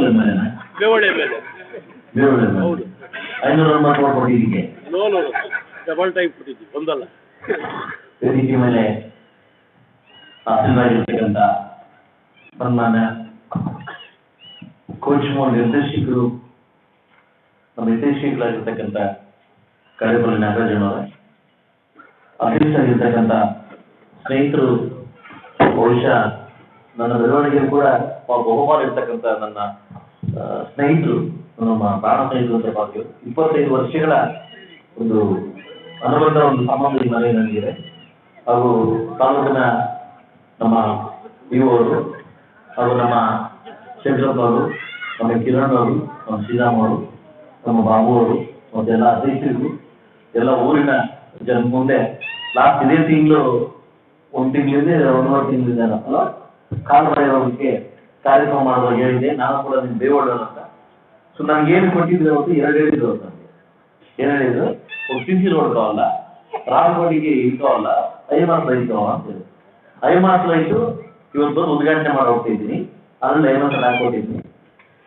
ದೇವಸ್ಥಾನದ ಮೇಲೆ ಬೇವಳೆ ಮೇಲೆ. ಬೇವಳೆ ಹೌದು. ಐನೂರ ಕೊಟ್ಟಿದ್ದಕ್ಕೆ? ನೋ ನೋ ಡಬಲ್ ಟೈಪ್ ಕೊಟ್ಟಿದ್ವಿ ಒಂದಲ್ಲ. ವೇದಿಕೆ ಮೇಲೆ ಆಸೀನರಾಗಿರ್ತಕ್ಕಂಥ ಸನ್ಮಾನ್ಯ ಕೋಚ್ ಮೋಹನ್ ನಿರ್ದೇಶಕರು ನಮ್ಮ ನಿರ್ದೇಶಕರಾಗಿರ್ತಕ್ಕಂಥ ಕಾರ್ಯಪಲ್ಲಿ ನಾಗರಾಜನವರೇ ಅಧ್ಯಕ್ಷರಾಗಿರ್ತಕ್ಕಂಥ ಸ್ನೇಹಿತರು ಬಹುಶಃ ನನ್ನ ಬೆಳವಣಿಗೆ ಕೂಡ ಬಹುಮಾನ ಇರ್ತಕ್ಕಂಥ ನನ್ನ ಸ್ನೇಹಿತರು, ನಮ್ಮ ಪ್ರಾಣ ಸ್ನೇಹಿತರು ಅಂತ ಭಾಗ್ಯ ಇಪ್ಪತ್ತೈದು ವರ್ಷಗಳ ಒಂದು ಅನುಬಂಧ ಒಂದು ಸಂಬಂಧ ಈ ಮನೆ ನನಗಿದೆ. ಹಾಗೂ ತಾಲೂಕಿನ ನಮ್ಮ ಇವು ಅವರು ಹಾಗೂ ನಮ್ಮ ಶಂಕರಪ್ಪ ಅವರು, ನಮ್ಮ ಕಿರಣ್ ಅವರು, ನಮ್ಮ ಶ್ರೀರಾಮ್ ಅವರು, ನಮ್ಮ ಬಾಬು ಅವರು, ಮತ್ತೆಲ್ಲ ಅತಿಥಿಗಳು, ಎಲ್ಲ ಊರಿನ ಜನ ಮುಂದೆ ಲಾಸ್ಟ್ ಇದೇ ತಿಂಗಳು, ಒಂದು ತಿಂಗಳಿದೆ, ಒಂದೂವರೆ ತಿಂಗಳಿದೆ ಅಲ್ಲ ಕಾಲು ಬರೆಯೋದಕ್ಕೆ ಕಾರ್ಯಕ್ರಮ ಮಾಡುವಾಗ ಹೇಳಿದೆ ನಾನು ಕೂಡ ನಿಮ್ಗೆ ಬೇವಳ್ಳೋರು ಅಂತ. ಸೊ ನನಗೆ ಏನು ಕೊಟ್ಟಿದ್ರು ಅವತ್ತು? ಎರಡು ಹೇಳಿದ್ರು ಅವ್ರು ನನಗೆ ಏನ್ ಹೇಳಿದ್ರು? ಒಂದು ಸಿ ಸಿ ರೋಡ್ ಕಾವಲ್ಲ ರಾಮಗೋಡಿಗೆ ಇಲ್ಕಾವಲ್ಲ ಐಮಾಸ್ ಲೈಟ್ ಅಂತ ಹೇಳಿ ಐಮಾಸ್ ಇಟ್ಟು ಇವತ್ತು ಬಂದು ಉದ್ಘಾಟನೆ ಮಾಡಿ ಹೋಗ್ತಿದ್ದೀನಿ. ಅದರಲ್ಲಿ ಐಮಾಸ್ ಹಾಕೊಟ್ಟಿದ್ದೀನಿ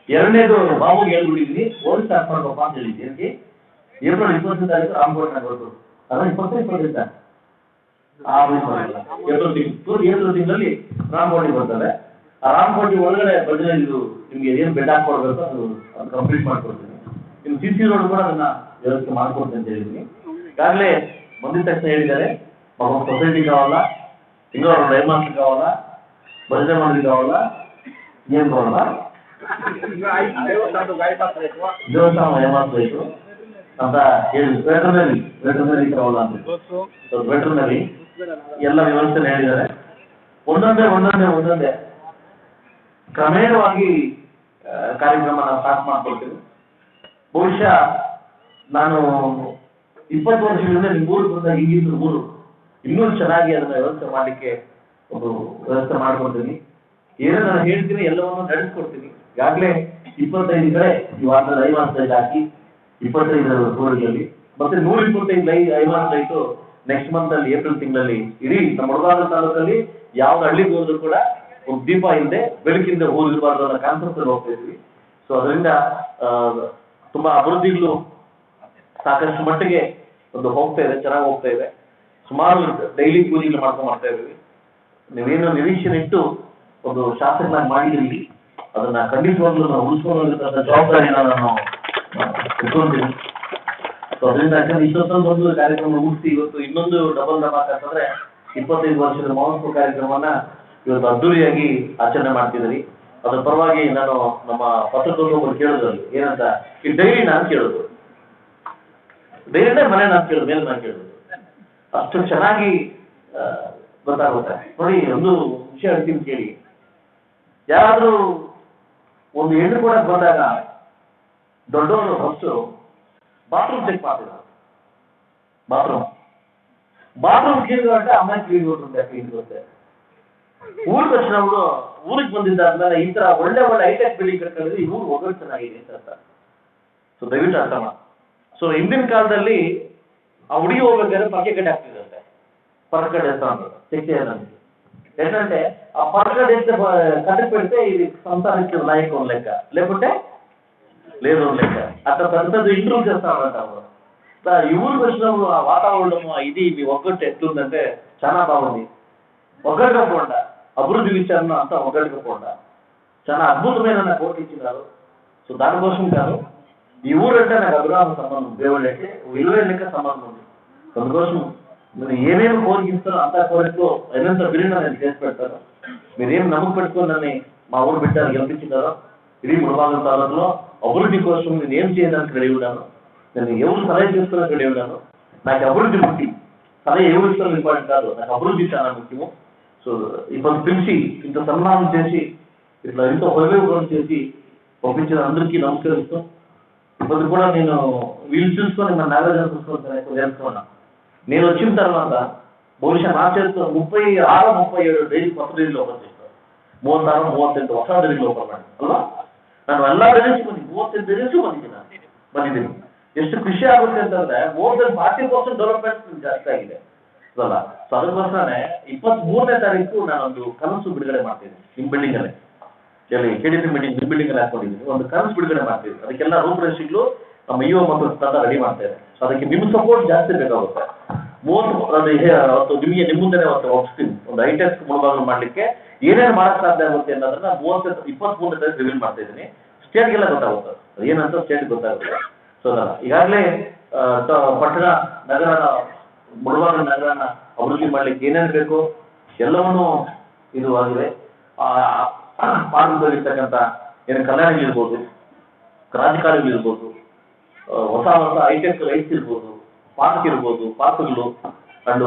ಎರಡನೇದು ಬಾಬುಗೆ ಹೇಳ್ಬಿಟ್ಟಿದ್ದೀನಿ. ಪೊಲೀಸ್ ಸ್ಟಾರ್ಟ್ ಮಾಡ್ಬೇಕಪ್ಪ ಅಂತ ಹೇಳಿದ್ದೀನಿ ಏಪ್ರಿಲ್ ಇಪ್ಪತ್ತೈದು ತಾರೀಕು ರಾಮಗೋಡ್ನಾಗ ಹೊರಟು ಅದ್ರ ಇಪ್ಪತ್ತೈದು ಇಪ್ಪತ್ತೈದು ಏಪ್ರಿಲ್ ತಿಂಗಳು ಏಪ್ರಿಲ್ ತಿಂಗಳಲ್ಲಿ ರಾಮಗೋಡಿ ಬರ್ತಾರೆ ಆ ರಾಮಗೋಡಿ ಒಳಗಡೆ ಬಜೆಟ್ ಇದು ನಿಮ್ಗೆ ಏನು ಬೆಡ್ ಹಾಕೊಡ್ಬೇಕು ಅದು ಅದು ಕಂಪ್ಲೀಟ್ ಮಾಡ್ಕೊಡ್ತೀನಿ. ನಿಮ್ಮ ಸಿ ಸಿ ರೋಡ್ ಕೂಡ ಅದನ್ನ ವ್ಯವಸ್ಥೆ ಮಾಡ್ಕೊಡ್ತೀನಿ ಅಂತ ಹೇಳಿದ್ದೀನಿ ಈಗಾಗಲೇ ಬಂದಿದ ತಕ್ಷಣ ಹೇಳಿದ್ದಾರೆ. ಪಾಪ ಸೊಸೈಟಿ ಕಾವಲ್ಲ ತಿಂಗಳ ರೇಮಾಸ್ ಕಾವಲ್ಲ ಬಜೆಟ್ ಮಾಡೋದು ಕಾವಲ್ಲ ಏನು ಬರೋಲ್ಲ ದೇವಸ್ಥಾನ ರೇಮಾಸ್ ಬೇಕು ಅಂತ ಹೇಳಿ ವೆಟರ್ನರಿ ವೆಟರ್ನರಿ ಕಾವಲ್ಲ ಅಂತ. ವೆಟರ್ನರಿ ಎಲ್ಲ ವ್ಯವಸ್ಥೆ ಹೇಳಿದ್ದಾರೆ. ಒಂದೊಂದೇ ಒಂದೊಂದೇ ಒಂದೊಂದೇ ಕ್ರಮೇಣವಾಗಿ ಕಾರ್ಯಕ್ರಮ ನಾವು ಸ್ಟಾರ್ಟ್ ಮಾಡ್ಕೊಳ್ತೀವಿ ಬಹುಶಃ ನಾನು ಇಪ್ಪತ್ತು ವರ್ಷಗಳಿಂದ ಊರು ಬಂದ ಹಿಂಗಿದ್ರು ಊರು ಇನ್ನೂ ಚೆನ್ನಾಗಿ ಅದನ್ನ ವ್ಯವಸ್ಥೆ ಮಾಡಲಿಕ್ಕೆ ಒಂದು ವ್ಯವಸ್ಥೆ ಮಾಡ್ಕೊಡ್ತೀನಿ. ಏನೋ ನಾನು ಹೇಳ್ತೀನಿ, ಎಲ್ಲವನ್ನು ನಡೆಸ್ಕೊಡ್ತೀನಿ. ಈಗಾಗಲೇ ಇಪ್ಪತ್ತೈದು ಕಡೆ ಈ ವಾರದಲ್ಲಿ ಐವತ್ತೈದು ಹಾಕಿ ಇಪ್ಪತ್ತೈದು ಊರುಗಳಲ್ಲಿ ಮತ್ತೆ ನೂರ ಇಪ್ಪತ್ತೈದು ಸೈಟು ನೆಕ್ಸ್ಟ್ ಮಂತ್ ಅಲ್ಲಿ ಏಪ್ರಿಲ್ ತಿಂಗಳಲ್ಲಿ, ಇಡೀ ನಮ್ಮ ಮುಳಬಾಗ ತಾಲೂಕಲ್ಲಿ ಯಾವ ಹಳ್ಳಿಗೆ ಹೋದ್ರು ಕೂಡ ಒಂದು ದೀಪ ಹಿಂದೆ, ಬೆಳಕಿಂದ ಹೋಗಿರಬಾರ್ದು ಅನ್ನೋ ಕಾನ್ಸೆಪ್ಟ್ ಅಲ್ಲಿ ಹೋಗ್ತಾ ಇದ್ವಿ. ಸೊ ಅದರಿಂದ ತುಂಬಾ ಅಭಿವೃದ್ಧಿಗಳು ಸಾಕಷ್ಟು ಮಟ್ಟಿಗೆ ಒಂದು ಹೋಗ್ತಾ ಇದೆ, ಚೆನ್ನಾಗಿ ಹೋಗ್ತಾ ಇದೆ. ಸುಮಾರು ಡೈಲಿ ಪೂಜೆಗಳು ಮಾಡ್ಕೊಂಡು ಮಾಡ್ತಾ ಇದ್ದೀವಿ. ನೀವೇನು ನಿರೀಕ್ಷೆ ಇಟ್ಟು ಒಂದು ಶಾಸಕನಾಗಿ ಮಾಡಿದ್ರಿ ಅದನ್ನ ಖಂಡಿತವಾಗ್ಲೂ ನಾವು ಉಳಿಸ್ಕೊಂಡು ಜವಾಬ್ದಾರಿನ ನಾನು ಇಟ್ಕೊಂಡಿದ್ದೀನಿ. ಅದರಿಂದ ಯಾಕಂದ್ರೆ ಇಷ್ಟೊತ್ತೊಂದು ಒಂದು ಕಾರ್ಯಕ್ರಮ ಮುಗಿಸಿ ಇವತ್ತು ಇನ್ನೊಂದು ಡಬಲ್ ಧಮಾಕ ಅಂತಂದ್ರೆ ಇಪ್ಪತ್ತೈದು ವರ್ಷದ ಮಹೋತ್ಸವ ಕಾರ್ಯಕ್ರಮನ ಇವತ್ತು ಅದ್ದೂರಿಯಾಗಿ ಆಚರಣೆ ಮಾಡ್ತಿದ್ದೀರಿ. ಅದ್ರ ಪರವಾಗಿ ನಾನು ನಮ್ಮ ಪತ್ರಕರ್ತರು ಕೇಳಿದ್ರಲ್ಲಿ ಏನಂತ? ಈ ಡೈರಿ ನಾನು ಕೇಳೋದು ಡೈರಿನೇ ಮನೆ ನಾನು ಕೇಳೋದು ಮೇಲೆ ನಾನು ಕೇಳೋದು ಅಷ್ಟು ಚೆನ್ನಾಗಿ ಗೊತ್ತಾಗುತ್ತೆ. ನೋಡಿ ಒಂದು ವಿಷಯ ಹೇಳ್ತೀನಿ ಕೇಳಿ. ಯಾರಾದ್ರೂ ಒಂದು ಹೆಣ್ಣು ಕೂಡ ಬಂದಾಗ ದೊಡ್ಡವರು ಫಸ್ಟ್ ಬಾತ್ರೂಮ್ ಚೆಕ್ ಮಾಡ್ತಿದ್ರು ಬಾತ್ರೂಮ್ ಬಾತ್ರೂಮ್ ಕ್ಲೀನ್ ಗಂಟೆ ಆಮೇಲೆ ಕ್ಲೀನ್ ಕೊಟ್ಟು ಕ್ಲೀನ್ ಬರುತ್ತೆ ಊರ್ ತಕ್ಷಣ ಅವರು ಊರಿಗೆ ಬಂದಿದ್ದಾದ್ಮೇಲೆ ಈ ತರ ಒಳ್ಳೆ ಒಳ್ಳೆ ಐಟೆಕ್ ಬಿಲ್ಡಿಂಗ್ ಕಟ್ಕೊಂಡಿದ್ರೆ ಈ ಊರು ಒಗ್ಗಟ್ಟು ಚೆನ್ನಾಗಿದೆ ಅಂತ ಅರ್ಥ ಸೊ ದಯವಿಟ್ಟು ಅರ್ಥ ಮಾಡಿ ಸೊ ಹಿಂದಿನ ಕಾಲದಲ್ಲಿ ಆ ಹುಡುಗಿ ಹೋಗ್ಬೇಕಾದ್ರೆ ಪಕ್ಕೆ ಕಡೆ ಆಗ್ತಿದಂತೆ పరకడ వేస్తాను చెక్ చేయడానికి ఏంటంటే ఆ పరకడ వేస్తే కట్ట పెడితే ఇది సంతానికి నాయకం లెక్క లేకుంటే లేదు లేక అట్లా పెద్ద పెద్ద ఇంటర్వ్యూ చేస్తామంట ఈ ఊరికి వచ్చినప్పుడు ఆ వాతావరణం ఇది మీ ఒక్కటి ఎట్లుందంటే చాలా బాగుంది. ఒక్కడికపోకుండా అభివృద్ధి విచారణ అంతా ఒక్కడికపోకుండా చాలా అద్భుతమైన నాకు కోటి ఇచ్చినారు సో దానికోసం కాదు ఈ ఊరంటే నాకు అభిరామ సంబంధం దేవుడు అంటే విలువైన లెక్క సంబంధం ఉంది. అందుకోసం మీరు ఏమేమి కోరికిస్తారో అంత కోరికలో ఎంత బిరిన నేను చేసి పెడతాను మీరేం నమ్మకం పెట్టుకొని మా ఊరు బిడ్డలు గెలిపించినారో ఇది మునభాగం తాలూకులో అభివృద్ధి కోసం నేను ఏం చేయడానికి రెడీ ఉన్నాను నేను ఎవరు సలహా చేస్తున్నా రెడీ ఉన్నాను నాకు అభివృద్ధి ముఖ్యం. సలహా ఎవరు ఇస్తున్నారు ఇంపార్టెంట్ కాదు నాకు అభివృద్ధి చాలా ముఖ్యము. సో ఇప్పుడు పిలిచి ఇంత సన్మానం చేసి ఇట్లా ఇంత ఉపయోగం చేసి పంపించిన అందరికీ నమస్కరిస్తూ ఇప్పుడు కూడా నేను వీళ్ళు చూసుకొని మన నాగార్జున చూసుకొని నేను వచ్చిన తర్వాత బహుశా నా చేతితో ముప్పై ఆరు ముప్పై ఏడు డైలీ కొత్త డైరీలో ఓపెన్ చేస్తాను. మూవత్తారు మూవత్తెంటు ఒకసారి డైరీలో ఓపెన్ అల్వా? ನಾನು ಎಲ್ಲ ಡೈರೀಸ್ ಬಂದಿದ್ದೀನಿ ಮೂವತ್ತೈದು ಡೈರೀಸು ಬಂದಿದ್ದೀನಿ ನಾನು. ಬಂದಿದ್ದೀನಿ. ಎಷ್ಟು ಖುಷಿ ಆಗುತ್ತೆ ಅಂತಂದ್ರೆ more than forty percent development ಜಾಸ್ತಿ ಆಗಿದೆ. ಅಲ್ಲ ಸೊ ಅದಕ್ಕೋಸ್ಕರನೇ ಇಪ್ಪತ್ತ್ ಮೂರನೇ ತಾರೀಕು ನಾನೊಂದು ಕನಸು ಬಿಡುಗಡೆ ಮಾಡ್ತೀನಿ ನಿಮ್ಮ ಬಿಲ್ಡಿಂಗ್ ಅಲ್ಲಿ. ಎಲ್ಲಿ ಕೆ ಡಿ ಪಿ ಬಿಲ್ಡಿಂಗ್ ಅಲ್ಲಿ ಹಾಕೊಂಡಿದ್ದೀನಿ. ಒಂದು ಕನಸು ಬಿಡುಗಡೆ ಮಾಡ್ತೀವಿ ಅದಕ್ಕೆಲ್ಲ ರೂಪರೇಷೆಗಳು ನಮ್ಮ ಇಒ ಮತ್ತು ತಂಡ ರೆಡಿ ಮಾಡ್ತಾ ಇದೆ ಸೊ ಅದಕ್ಕೆ ನಿಮ್ ಸಪೋರ್ಟ್ ಜಾಸ್ತಿ ಬೇಕಾಗುತ್ತೆ. ಮೂವತ್ತು ನಾನು ಅವತ್ತು ನಿಮಗೆ ನಿಮ್ಮ ಮುಂದೆ ಅವತ್ತು ಒಪ್ಸ್ತೀನಿ. ಒಂದು ಐಟೆಕ್ ಮುಳುಬಾಗಿಲು ಮಾಡ್ಲಿಕ್ಕೆ ಏನೇನು ಮಾಡಕ್ ಸಾಧ್ಯ ಆಗುತ್ತೆ ಅನ್ನೋದನ್ನ ಮೂವತ್ತು ಇಪ್ಪತ್ಮೂರನೇ ತಾರೀಕು ರಿವೀಲ್ ಮಾಡ್ತಾ ಇದ್ದೀನಿ. ಸ್ಟೇಟ್ಗೆಲ್ಲ ಗೊತ್ತಾಗುತ್ತೆ. ಏನಂತ ಸ್ಟೇಟ್ ಗೊತ್ತಾಗುತ್ತೆ. ಸೊ ಈಗಾಗಲೇ ಪಟ್ಟಣ, ನಗರನ ಮುಳುವಾಗ ನಗರನ ಅಭಿವೃದ್ಧಿ ಮಾಡ್ಲಿಕ್ಕೆ ಏನೇನು ಬೇಕು, ಎಲ್ಲವನ್ನೂ ಇದು ಆಗಿದೆ. ಪಾಲ್ಗೊಳ್ಳಿರ್ತಕ್ಕಂಥ ಏನು ಕಲ್ಯಾಣಿಗಳಿರ್ಬೋದು ರಾಜಕಾರಣಿಗಳಿರ್ಬೋದು ಹೊಸ ಹೊಸ ಐಟೆಕ್ ಲೈಟ್ಸ್ ಇರ್ಬೋದು ಪಾರ್ಕ್ ಇರ್ಬೋದು, ಪಾರ್ಕ್ಗಳು ಅಂಡ್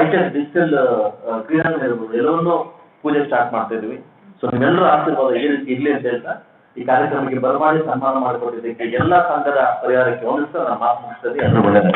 ಐಟೆಕ್ ಡಿಜಿಟಲ್ ಕ್ರೀಡಾಂಗಣ ಇರ್ಬೋದು, ಎಲ್ಲವನ್ನೂ ಪೂಜೆ ಸ್ಟಾರ್ಟ್ ಮಾಡ್ತಾ ಇದ್ವಿ. ಸೊ ನಿಮ್ಮೆಲ್ಲರೂ ಆಶೀರ್ವಾದ ಈ ರೀತಿ ಇರಲಿ ಅಂತ ಹೇಳ್ತಾ, ಈ ಕಾರ್ಯಕ್ರಮಕ್ಕೆ ಬರಮಾಡಿ ಸನ್ಮಾನ ಮಾಡಿಕೊಟ್ಟಿದ್ದಕ್ಕೆ ಎಲ್ಲ ಸಂಘದ ಪರಿಹಾರಕ್ಕೆ ಹೊಂದಿಸ್ತಾ ನಮ್ಮ ಮಾತು ಮುಗಿಸ್ತದೆ ಎಲ್ಲರೂ